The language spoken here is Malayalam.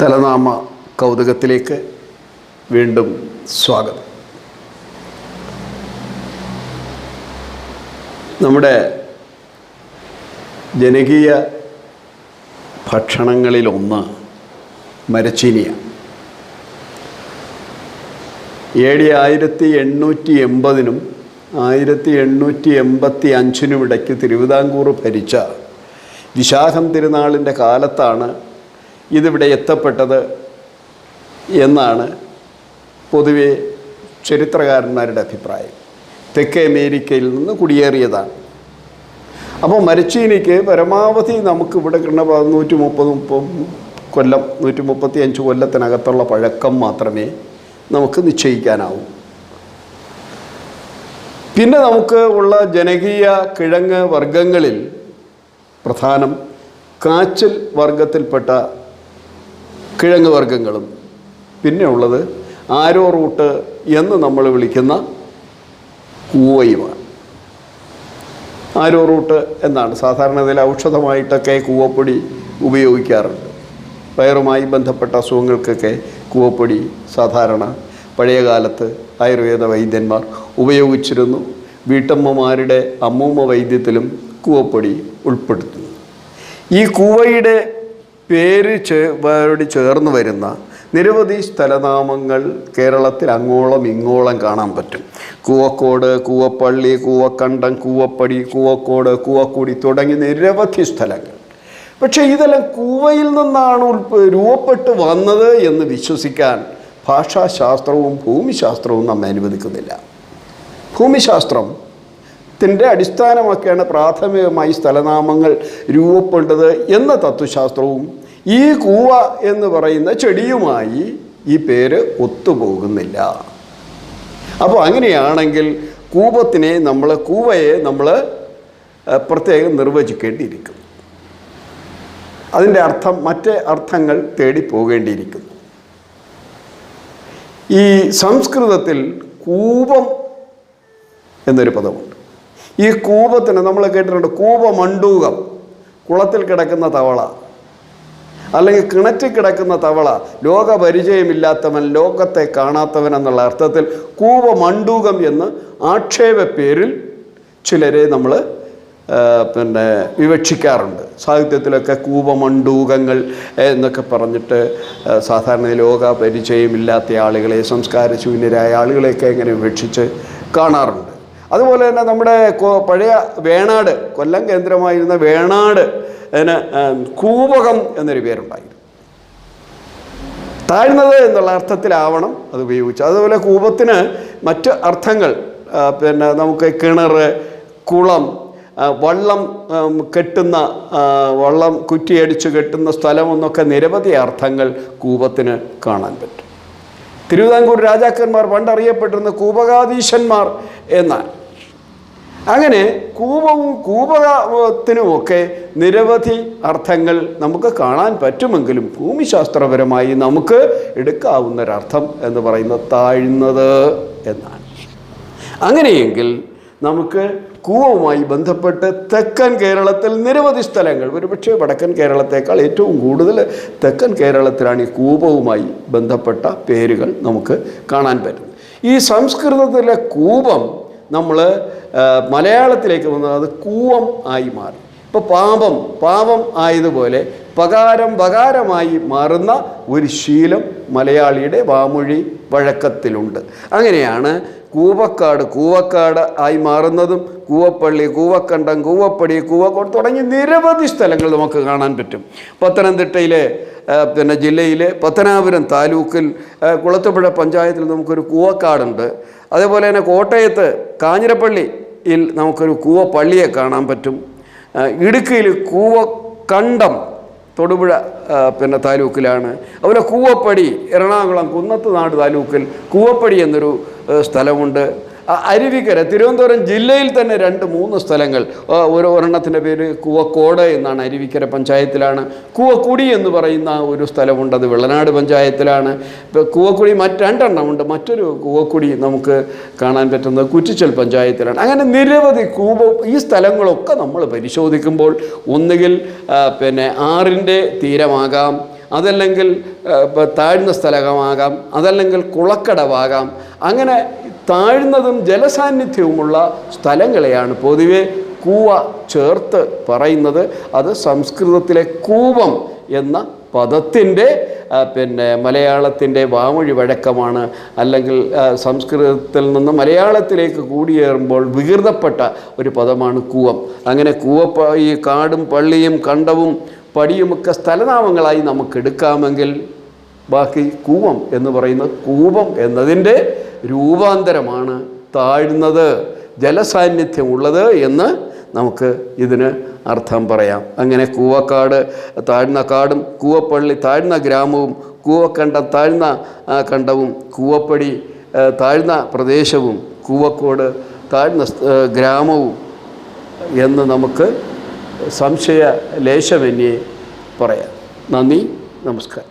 സ്ഥലനാമ കൗതുകത്തിലേക്ക് വീണ്ടും സ്വാഗതം. നമ്മുടെ ജനകീയ ഭക്ഷണങ്ങളിലൊന്ന് മരച്ചീനിയാണ് എ ആയിരത്തി എണ്ണൂറ്റി എൺപതിനും ആയിരത്തി എണ്ണൂറ്റി എൺപത്തി അഞ്ചിനും ഇടയ്ക്ക് തിരുവിതാംകൂർ ഭരിച്ച വിശാഖം തിരുനാളിന്റെ കാലത്താണ് ഇതിവിടെ എത്തപ്പെട്ടത് എന്നാണ് പൊതുവെ ചരിത്രകാരന്മാരുടെ അഭിപ്രായം. തെക്കേ അമേരിക്കയിൽ നിന്ന് കുടിയേറിയതാണ്. അപ്പോൾ മരച്ചീനിക്ക് പരമാവധി നമുക്ക് ഇവിടെ കിട്ടുന്ന നൂറ്റി മുപ്പത് കൊല്ലം നൂറ്റി മുപ്പത്തി അഞ്ച് കൊല്ലത്തിനകത്തുള്ള പഴക്കം മാത്രമേ നമുക്ക് നിശ്ചയിക്കാനാവൂ. പിന്നെ നമുക്ക് ഉള്ള ജനകീയ കിഴങ്ങ് വർഗങ്ങളിൽ പ്രധാനം കാച്ചിൽ വർഗത്തിൽപ്പെട്ട കിഴങ്ങ് വർഗങ്ങളും. പിന്നെ ഉള്ളത് ആരോ റൂട്ട് എന്ന് നമ്മൾ വിളിക്കുന്ന കൂവയുമാണ്. ആരോ റൂട്ട് എന്നാണ്. സാധാരണ ഇതിൽ ഔഷധമായിട്ടൊക്കെ കൂവപ്പൊടി ഉപയോഗിക്കാറുണ്ട്. വയറുമായി ബന്ധപ്പെട്ട അസുഖങ്ങൾക്കൊക്കെ കൂവപ്പൊടി സാധാരണ പഴയ കാലത്ത് ആയുർവേദ വൈദ്യന്മാർ ഉപയോഗിച്ചിരുന്നു. വീട്ടമ്മമാരുടെ അമ്മൂമ്മ വൈദ്യത്തിലും കൂവപ്പൊടി ഉൾപ്പെടുത്തുന്നു. ഈ കൂവയുടെ പേര് ചേരോട് ചേർന്ന് വരുന്ന നിരവധി സ്ഥലനാമങ്ങൾ കേരളത്തിൽ അങ്ങോളം ഇങ്ങോളം കാണാൻ പറ്റും. കൂവക്കോട് കൂവപ്പള്ളി കൂവക്കണ്ടം കൂവപ്പടി കൂവക്കോട് കൂവക്കുടി തുടങ്ങി നിരവധി സ്ഥലങ്ങൾ. പക്ഷേ ഇതെല്ലാം കൂവയിൽ നിന്നാണ് രൂപപ്പെട്ട് വന്നത് എന്ന് വിശ്വസിക്കാൻ ഭാഷാശാസ്ത്രവും ഭൂമിശാസ്ത്രവും നമ്മെ അനുവദിക്കുന്നില്ല. ഭൂമിശാസ്ത്രം ത്തിന്റെ അടിസ്ഥാനമാക്കിയാണ് പ്രാഥമികമായി സ്ഥലനാമങ്ങൾ രൂപപ്പെട്ടത് എന്ന തത്വശാസ്ത്രവും ഈ കൂവ എന്ന് പറയുന്ന ചെടിയുമായി ഈ പേര് ഒത്തുപോകുന്നില്ല. അപ്പോൾ അങ്ങനെയാണെങ്കിൽ കൂപത്തിനെ നമ്മൾ കൂവയെ നമ്മൾ പ്രത്യേകം നിർവചിക്കേണ്ടിയിരിക്കും അതിന്റെ അർത്ഥം മറ്റ് അർത്ഥങ്ങൾ തേടി പോകേണ്ടിയിരിക്കുന്നു. ഈ സംസ്കൃതത്തിൽ കൂപം എന്നൊരു പദമുണ്ട്. ഈ കൂപത്തിന് നമ്മൾ കേട്ടിട്ടുണ്ട് കൂപമണ്ടൂകം കുളത്തിൽ കിടക്കുന്ന തവള. അല്ലെങ്കിൽ കിണറ്റിൽ കിടക്കുന്ന തവള. ലോകപരിചയമില്ലാത്തവൻ ലോകത്തെ കാണാത്തവൻ എന്നുള്ള അർത്ഥത്തിൽ കൂപമണ്ടൂകം എന്ന് ആക്ഷേപ പേരിൽ ചിലരെ നമ്മൾ പിന്നെ വിവക്ഷിക്കാറുണ്ട്. സാഹിത്യത്തിലൊക്കെ കൂപമണ്ടൂകങ്ങൾ എന്നൊക്കെ പറഞ്ഞിട്ട് സാധാരണ ലോക പരിചയമില്ലാത്ത ആളുകളെ സംസ്കാരശൂന്യരായ ആളുകളെയൊക്കെ ഇങ്ങനെ വിവക്ഷിച്ച് കാണാറുണ്ട്. അതുപോലെ തന്നെ നമ്മുടെ പഴയ വേണാട് കൊല്ലം കേന്ദ്രമായിരുന്ന വേണാട് അതിന് കൂപകം എന്നൊരു പേരുണ്ടായിരുന്നു. താഴ്ന്നത് എന്നുള്ള അർത്ഥത്തിലാവണം അത് ഉപയോഗിച്ചു. അതുപോലെ കൂപത്തിന് മറ്റ് അർത്ഥങ്ങൾ പിന്നെ നമുക്ക് കിണർ കുളം വള്ളം കെട്ടുന്ന വള്ളം കുറ്റിയടിച്ച് കെട്ടുന്ന സ്ഥലം എന്നൊക്കെ നിരവധി അർത്ഥങ്ങൾ കൂപത്തിന് കാണാൻ പറ്റും. തിരുവിതാംകൂർ രാജാക്കന്മാർ പണ്ടറിയപ്പെട്ടിരുന്ന കൂപകാധീശന്മാർ എന്നാൽ അങ്ങനെ കൂപവും കൂപകത്തിനുമൊക്കെ നിരവധി അർത്ഥങ്ങൾ നമുക്ക് കാണാൻ പറ്റുമെങ്കിലും ഭൂമിശാസ്ത്രപരമായി നമുക്ക് എടുക്കാവുന്നൊരർത്ഥം എന്ന് പറയുന്നത് താഴ്ന്നത് എന്നാണ്. അങ്ങനെയെങ്കിൽ നമുക്ക് കൂവവുമായി ബന്ധപ്പെട്ട് തെക്കൻ കേരളത്തിൽ നിരവധി സ്ഥലങ്ങൾ ഒരുപക്ഷെ വടക്കൻ കേരളത്തേക്കാൾ ഏറ്റവും കൂടുതൽ തെക്കൻ കേരളത്തിലാണ് ഈ കൂപവുമായി ബന്ധപ്പെട്ട പേരുകൾ നമുക്ക് കാണാൻ പറ്റും ഈ സംസ്കൃതത്തിലെ കൂപം നമ്മൾ മലയാളത്തിലേക്ക് വന്നത് അത് കൂവം ആയി മാറി. ഇപ്പോൾ പാപം പാപം ആയതുപോലെ പകാരം പകാരമായി മാറുന്ന ഒരു ശീലം മലയാളിയുടെ വാമൊഴി വഴക്കത്തിലുണ്ട്. അങ്ങനെയാണ് കൂവക്കാട് കൂവക്കാട് ആയി മാറുന്നതും കൂവപ്പള്ളി കൂവക്കണ്ടം കൂവപ്പടി കൂവക്കോട് തുടങ്ങി നിരവധി സ്ഥലങ്ങൾ നമുക്ക് കാണാൻ പറ്റും. പത്തനംതിട്ടയിലെ പിന്നെ ജില്ലയിലെ പത്തനാപുരം താലൂക്കിൽ കുളത്തുപുഴ പഞ്ചായത്തിൽ നമുക്കൊരു കൂവക്കാടുണ്ട്. അതേപോലെ തന്നെ കോട്ടയത്ത് കാഞ്ഞിരപ്പള്ളിയിൽ നമുക്കൊരു കൂവപ്പള്ളിയെ കാണാൻ പറ്റും. ഇടുക്കിയിൽ കൂവക്കണ്ടം തൊടുപുഴ പിന്നെ താലൂക്കിലാണ്. അതുപോലെ കൂവപ്പടി എറണാകുളം കുന്നത്ത് നാട് താലൂക്കിൽ കൂവപ്പടി എന്നൊരു സ്ഥലമുണ്ട്. അരുവിക്കര തിരുവനന്തപുരം ജില്ലയിൽ തന്നെ രണ്ട് മൂന്ന് സ്ഥലങ്ങൾ. ഒരു ഒരെണ്ണത്തിന്റെ പേര് കൂവക്കോട് എന്നാണ് അരുവിക്കര പഞ്ചായത്തിലാണ്. കൂവക്കുടി എന്ന് പറയുന്ന ഒരു സ്ഥലമുണ്ട് അത് വെള്ളനാട് പഞ്ചായത്തിലാണ്. കൂവക്കുടി മറ്റ് രണ്ടെണ്ണമുണ്ട് മറ്റൊരു കൂവക്കുടി നമുക്ക് കാണാൻ പറ്റുന്നത് കുറ്റിച്ചൽ പഞ്ചായത്തിലാണ്. അങ്ങനെ നിരവധി കൂവ ഈ സ്ഥലങ്ങളൊക്കെ നമ്മൾ പരിശോധിക്കുമ്പോൾ ഒന്നുകിൽ പിന്നെ ആറിന്റെ തീരമാകാം അതല്ലെങ്കിൽ താഴ്ന്ന സ്ഥലമാകാം അതല്ലെങ്കിൽ കുളക്കടവാകാം. അങ്ങനെ താഴ്ന്നതും ജലസാന്നിധ്യവുമുള്ള സ്ഥലങ്ങളെയാണ് പൊതുവെ കൂവ ചേർത്ത് പറയുന്നത്. അത് സംസ്കൃതത്തിലെ കൂപം എന്ന പദത്തിന്റെ പിന്നെ മലയാളത്തിന്റെ വാമൊഴി വഴക്കമാണ്. അല്ലെങ്കിൽ സംസ്കൃതത്തിൽ നിന്ന് മലയാളത്തിലേക്ക് കൂടിയേറുമ്പോൾ വികൃതപ്പെട്ട ഒരു പദമാണ് കൂവം. അങ്ങനെ കൂവ ഈ കാടും പള്ളിയും കണ്ടവും പടിയുമൊക്കെ സ്ഥലനാമങ്ങളായി നമുക്ക് എടുക്കാമെങ്കിൽ ബാക്കി കൂവം എന്ന് പറയുന്ന കൂപം എന്നതിന്റെ രൂപാന്തരമാണ് താഴ്ന്നത്. ജലസാന്നിധ്യമുള്ളത് എന്ന് നമുക്ക് ഇതിന് അർത്ഥം പറയാം. അങ്ങനെ കൂവക്കാട് താഴ്ന്ന കാടും കൂവപ്പള്ളി താഴ്ന്ന ഗ്രാമവും കൂവക്കണ്ടം താഴ്ന്ന കണ്ടവും കൂവപ്പടി താഴ്ന്ന പ്രദേശവും കൂവക്കോട് താഴ്ന്ന ഗ്രാമവും എന്ന് നമുക്ക് സംശയ ലേശമന്യേ പറയാം. നന്ദി നമസ്കാരം.